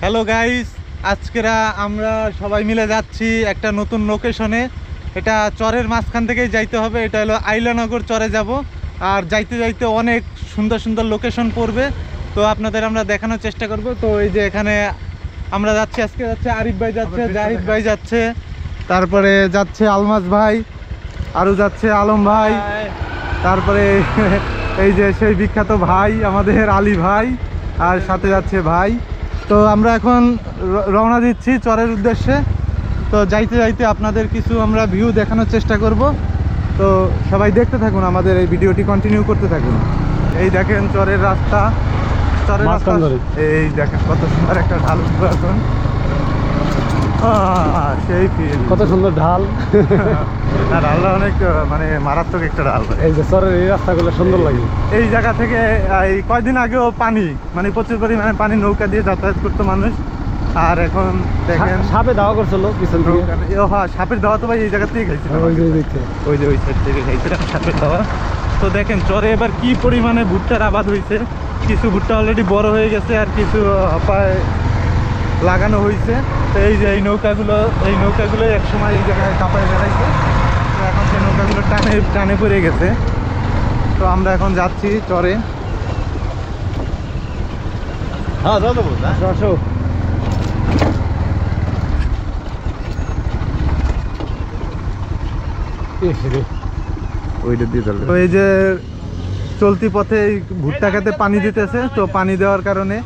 Hello guys আজকেরা আমরা সবাই মিলে যাচ্ছি একটা নতুন লোকেশনে এটা চরের মাঝখান থেকেই যাইতে হবে। এটা হলো আইলানগর চরে যাব। আর যাইতে যাইতে অনেক সুন্দর সুন্দর লোকেশন পড়বে। তো আপনাদের আমরা দেখানোর চেষ্টা করব। তো এই যে এখানে আমরা যাচ্ছি আজকে যাচ্ছে আরিফ ভাই যাচ্ছে জাহিদ ভাই যাচ্ছে। তারপরে যাচ্ছে আলমাস ভাই আরও যাচ্ছে আলম ভাই। তারপরে এই যে সেই বিখ্যাত ভাই আমাদের আলী ভাই আর সাথে যাচ্ছে ভাই। তো আমরা এখন রওনা দিচ্ছি চরের উদ্দেশ্যে। তো যাইতে যাইতে আপনাদের কিছু আমরা ভিউ দেখানোর চেষ্টা করব। তো সবাই দেখতে থাকুন আমাদের এই ভিডিওটি কন্টিনিউ করতে থাকুন। এই দেখেন চরের রাস্তা। চরের রাস্তা এই দেখেন কত সুন্দর একটা ঢাল এখন। সেই ফিল কত সুন্দর ঢাল। ঢালটা অনেক মানে মারাত্মক একটা ঢাল এই যে চরের এই রাস্তাগুলো সুন্দর লাগে। এই জায়গা থেকে এই কয়দিন আগেও পানি মানে প্রচুর পরিমাণে পানি নৌকা দিয়ে যাতায়াত করতো মানুষ। আর এখন দেখেন সাপে দাওয়া করছিল পিছন থেকে। ও হ্যাঁ সাপের দাওয়া তো ভাই এই জায়গা থেকে খাইছিলাম ওই যে। ওই যে ওই সাইড থেকে খাইছিলাম সাপের দাওয়া তো দেখেন চরে এবার কি পরিমাণে ভুট্টার আবাদ হয়েছে কিছু ভুট্টা অলরেডি বড় হয়ে গেছে আর কিছু হাপায় লাগানো হয়েছে। তো এই যে এই নৌকাগুলো এই নৌকাগুলো একসময় এই জায়গায় কাপায় বেড়াইছে। তো এখন সেই নৌকাগুলো টানে টানে পড়ে গেছে। তো আমরা এখন যাচ্ছি চরে। হ্যাঁ দিয়ে তো এই যে চলতি পথে এই ভুট্টা খেতে পানি দিতেছে তো পানি দেওয়ার কারণে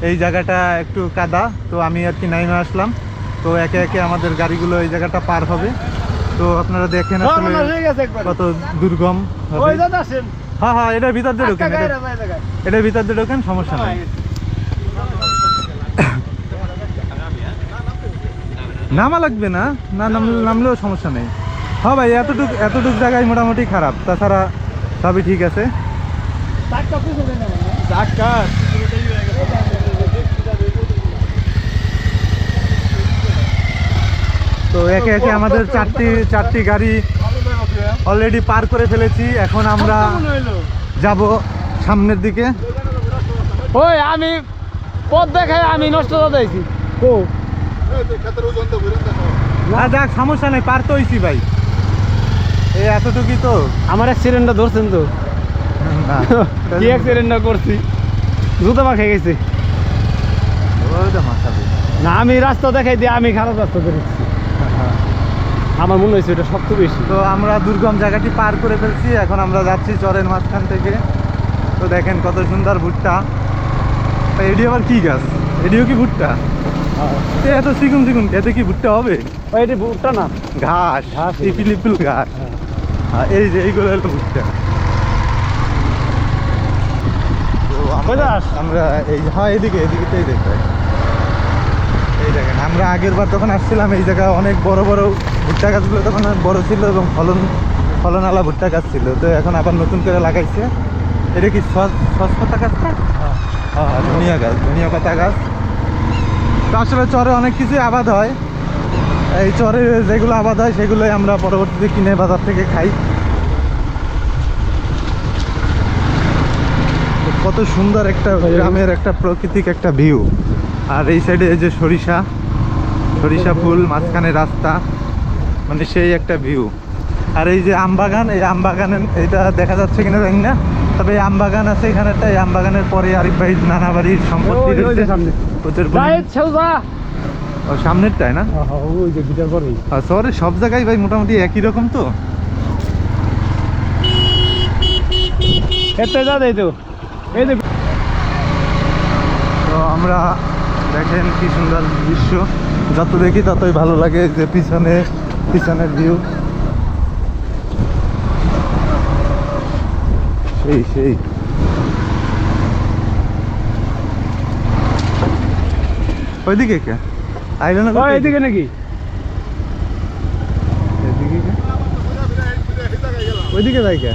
এই জায়গাটা একটু কাদা তো আমি আর কি নাইমে আসলাম। তো একে একে আমাদের গাড়িগুলো এই জায়গাটা পার হবে। তো আপনারা দেখেন হয়ে গেছে একবারে। কত দুর্গম হ্যাঁ হ্যাঁ এটার ভিতর দিয়ে ঢোকেন। এটার ভিতর দিয়ে ঢোকেন সমস্যা নাই। নামা লাগবে না না নাম- নামলেও সমস্যা নেই। হ্যাঁ ভাই এতটুক এতটুক জায়গায় মোটামুটি খারাপ তাছাড়া সবই ঠিক আছে চারটা পিছনে নেবেন, না? তো একে একে আমাদের চারটি চারটি গাড়ি অলরেডি পার করে ফেলেছি। এখন আমরা যাব সামনের দিকে। ওই আমি পথ দেখায় আমি নষ্ট দাদাইছি ও। না যাক সমস্যা নেই পার তো হইছি ভাই। এই এতটুকুই তো। আমার অ্যাক্সিডেন্টটা ধরছেন তো। না কি অ্যাক্সিডেন্টটা করছি? জুতো মা খেয়ে গেছে। না আমি রাস্তা দেখাই দিয়ে আমি খারাপ রাস্তা বেরোচ্ছি আমার মনে হয়েছে এটা সবচেয়ে বেশি। তো আমরা দুর্গম জায়গাটি পার করে ফেলছি এখন আমরা যাচ্ছি চরের মাঝখান থেকে। তো দেখেন কত সুন্দর ভুট্টা। তো এডি আবার কি গাছ? এডিও কি ভুট্টা? এ এত চিকুন চিকুন এতে কি ভুট্টা হবে? এটি ভুট্টা না। ঘাস ঘাস। ইপিল ইপিল ঘাস। হ্যাঁ। হ্যাঁ, এই যে এইগুলো হলো ভুট্টা। আমরা- এই হ্যাঁ এদিকে এদিকে এই দেখতে এই দেখেন আমরা আগের বার যখন আসছিলাম এই জায়গায় অনেক বড় বড় ভুট্টা গাছগুলো তখন অনেক বড় ছিল এবং ফলন ফলনালা ভুট্টা গাছ ছিল। তো এখন আবার নতুন করে লাগাইছে। এটা কি সস সস পাতা গাছ না? হ্যাঁ। হ্যাঁ, ধনিয়া গাছ ধনিয়া পাতা গাছ। তো আসলে চরে অনেক কিছুই আবাদ হয়। এই চরে যেগুলো আবাদ হয় সেগুলোই আমরা পরবর্তীতে কিনে বাজার থেকে খাই। কত সুন্দর একটা গ্রামের একটা প্রাকৃতিক একটা ভিউ। আর এই সাইডে যে সরিষা সরিষা ফুল মাঝখানে রাস্তা মানে সেই একটা ভিউ আর এই যে আম বাগান এই আম বাগানের এটা দেখা যাচ্ছে কিনা জানি না তবে এই আম বাগান আছে এখানে একটা এই আম বাগানের পরে আরিফ ভাই নানা বাড়ির সম্পত্তি রয়েছে। প্রচুর ও, সামনেরটাই না? ওই যে গিটার পরেই। আর শহরে সব জায়গায় ভাই মোটামুটি একই রকম তো। তো আমরা দেখেন কি সুন্দর দৃশ্য। যত দেখি ততই ভালো লাগে যে পিছনে পিছনের ভিউ সেই সেই। ওইদিকে কে? আইলো না নাকি? এদিকে কে? ওইদিকে যাই কে?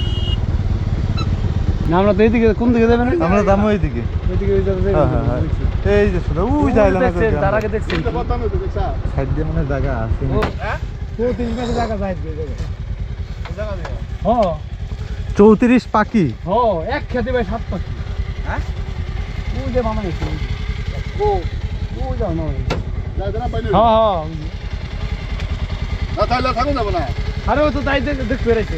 না আমরা তো এইদিকে কোন দিকে যাবেন আমরা দাম ওইদিকে। ওইদিকে ওই যাবে হ্যাঁ হ্যাঁ হ্যাঁ। এই যে শুধু ওই তার আগে দেখছেন। সাইড দিয়ে মানে জায়গা আছে ও তিন পাশে জায়গা যাই ও চৌত্রিশ পাখি। ও এক খেতে ভাই সাত পাখি। হ্যাঁ? ওই যে মামা গেছে ও ওই যে যাও না হ্যাঁ হ্যাঁ না তাইলে থাকুন যাব না আরে ও তো তাই দেখ দেখ পেরেছে।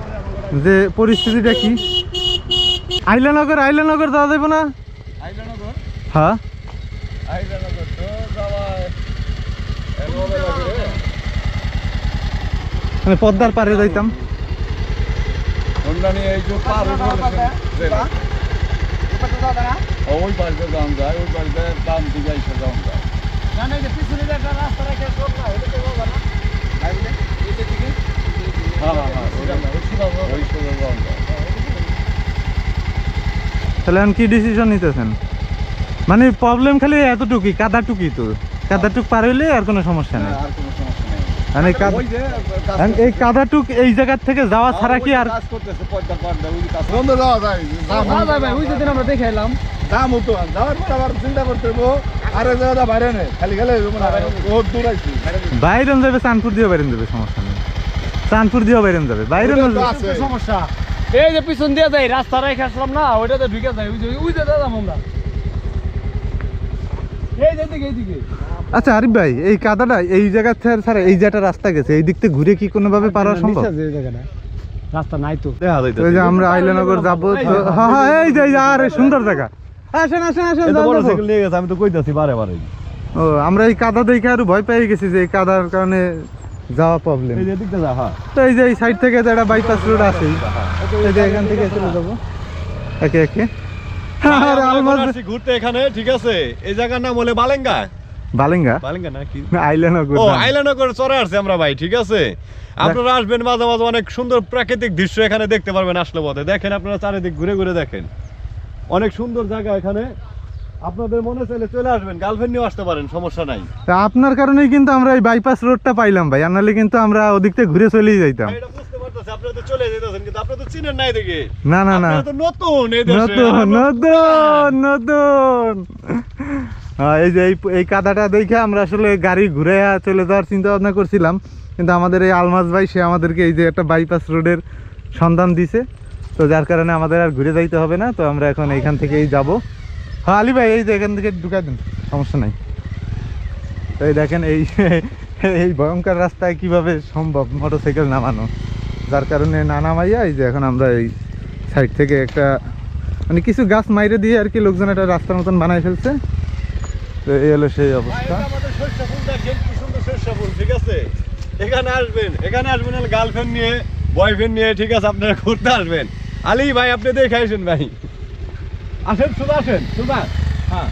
যে পরিস্থিতিটা কি? আইলানগর আইলানগর যাওয়া যাবে না? হ্যাঁ। মানে পদ্মার পারে যাইতাম। অন্যান্য এই যে পার ওই বাড়িতে দাম যায় ওই বাড়িতে দাম দিকে এসে দাম যায়। না না এই যে পিছনে যে একটা রাস্তা রেখে না এটা তো হবে না হ্যাঁ হ্যাঁ হ্যাঁ ওই- ওই সোজা দাম যায় তাহলে এখন কি ডিসিশন নিতেছেন? মানে প্রবলেম খালি এতটুকুই কাদাটুকুই তো। কাদাটুক পার হইলে আর কোনো সমস্যা নেই। আর কোনো সমস্যা নেই। মানে এই কাদাটুক এই জায়গার থেকে যাওয়া ছাড়া কি আর আমরা দেখে এলাম। দাম হতো যাওয়ার পর আবার চিন্তা করতে আরে জায়গা বাইরে নেই খালি গেলে বহুত দূর আইছি। বাইরন যাবে চাঁদপুর দিয়ে বাইরন যাবে সমস্যা নেই। চাঁদপুর দিয়ে বাইরন যাবে। আছে। সমস্যা। এই যে পিছন দিয়ে যাই রাস্তা রেখে আসলাম না ওইটাতে ঢুকে যাই ওই যে ওই যে দাদা আমরা এই যে দিকে এইদিকে। আচ্ছা আরিফ ভাই এই কাদাটা এই জায়গা থেকে এই যে একটা রাস্তা গেছে এই দিক থেকে ঘুরে কি কোনোভাবে পারা সম্ভব? এই জায়গাটা। রাস্তা নাই তো। ওই যে আমরা আইলানগর যাব তো হ্যাঁ হ্যাঁ এই যে আরে সুন্দর জায়গা। আসেন আসেন আসেন। নিয়ে গেছে আমি তো কইতাছি বারে বারে। ও আমরা এই কাদা দেখে আরও ভয় পেয়ে গেছি যে এই কাদার কারণে যাওয়া প্রবলেম এই যে দিকটা যা হ্যাঁ। তো এই যে এই সাইড থেকে একটা বাইপাস রোড আছে এই যে এখান থেকে চলে যাব। একে একে। আরে আলমাজ ঘুরতে এখানে ঠিক আছে। এই জায়গার নাম হলে বালেঙ্গা। বালেঙ্গা? বালেঙ্গা নাকি আইলানগর ও নাম। চরে আসছে আমরা ভাই ঠিক আছে। আপনারা আসবেন মাঝে মাঝে অনেক সুন্দর প্রাকৃতিক দৃশ্য এখানে দেখতে পারবেন আসলে পথে। দেখেন আপনারা চারিদিক ঘুরে ঘুরে দেখেন। অনেক সুন্দর জায়গা এখানে। আপনাদের মনে চাইলে চলে আসবেন গার্লফ্রেন্ড নিয়েও আসতে পারেন সমস্যা নাই। তা আপনার কারণেই কিন্তু আমরা এই বাইপাস রোডটা পাইলাম ভাই আর নাহলে কিন্তু আমরা ওদিক থেকে ঘুরে চলেই যাইতাম। না না না নতুন নতুন নতুন হ্যাঁ, এই যে এই এই কাদাটা দেখে আমরা আসলে গাড়ি ঘুরে চলে যাওয়ার চিন্তা ভাবনা করছিলাম কিন্তু আমাদের এই আলমাজ ভাই সে আমাদেরকে এই যে একটা বাইপাস রোডের সন্ধান দিছে। তো যার কারণে আমাদের আর ঘুরে যাইতে হবে না তো আমরা এখন এইখান থেকেই যাব। হ্যাঁ আলী ভাই, এই যে এখান থেকে ঢুকাই দিন, সমস্যা নাই। এই দেখেন, এই এই ভয়ঙ্কর রাস্তায় কীভাবে সম্ভব মোটরসাইকেল নামানো। যার কারণে না নামাইয়া এই যে এখন আমরা এই সাইড থেকে একটা মানে কিছু গাছ মাইরে দিয়ে আর কি লোকজন একটা রাস্তার মতন বানাই ফেলছে। তো এই হলো সেই অবস্থা। ঠিক আছে? এখানে আসবেন এখানে আসবেন গার্লফ্রেন্ড নিয়ে বয়ফ্রেন্ড নিয়ে, ঠিক আছে, আপনারা ঘুরতে আসবেন। আলী ভাই, আপনি দেখে আসেন ভাই। আসেন শুধু আসেন শুধু হ্যাঁ।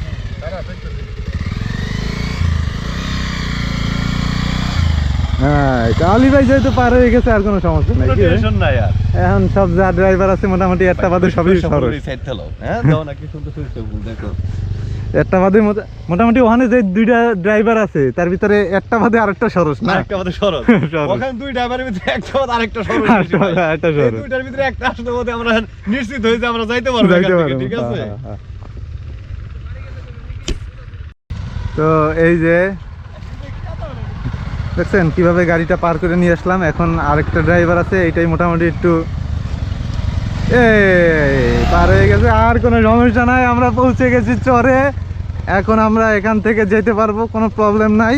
হ্যাঁ ভাই যেহেতু পার হয়ে গেছে আর কোনো সমস্যা নাই এখন সব যা ড্রাইভার আছে মোটামুটি একটা বাদে সবই হ্যাঁ? সুন্দর দেখো। একটা বাদে মোটামুটি ওখানে যে দুইটা ড্রাইভার আছে তার ভিতরে একটা বাদে আরেকটা সরস না আমাদের সরল সরল। ওখানে দুই ড্রাইভারের ভিতরে একটা বাদ আরেকটা। বাদে এই সরল। দুইটার ভিতরে একটা আসলে বোধহয় আমরা নিশ্চিত হয়ে যে আমরা যাইতে পারব যাইতে পারব। ঠিক আছে হ্যাঁ, হ্যাঁ, হ্যাঁ। তো এই যে দেখছেন কীভাবে গাড়িটা পার করে নিয়ে আসলাম এখন আরেকটা ড্রাইভার আছে এইটাই মোটামুটি একটু পার হয়ে গেছে, আর কোনো সমস্যা নাই, আমরা পৌঁছে গেছি চরে। এখন আমরা এখান থেকে যেতে পারব, কোনো প্রবলেম নাই।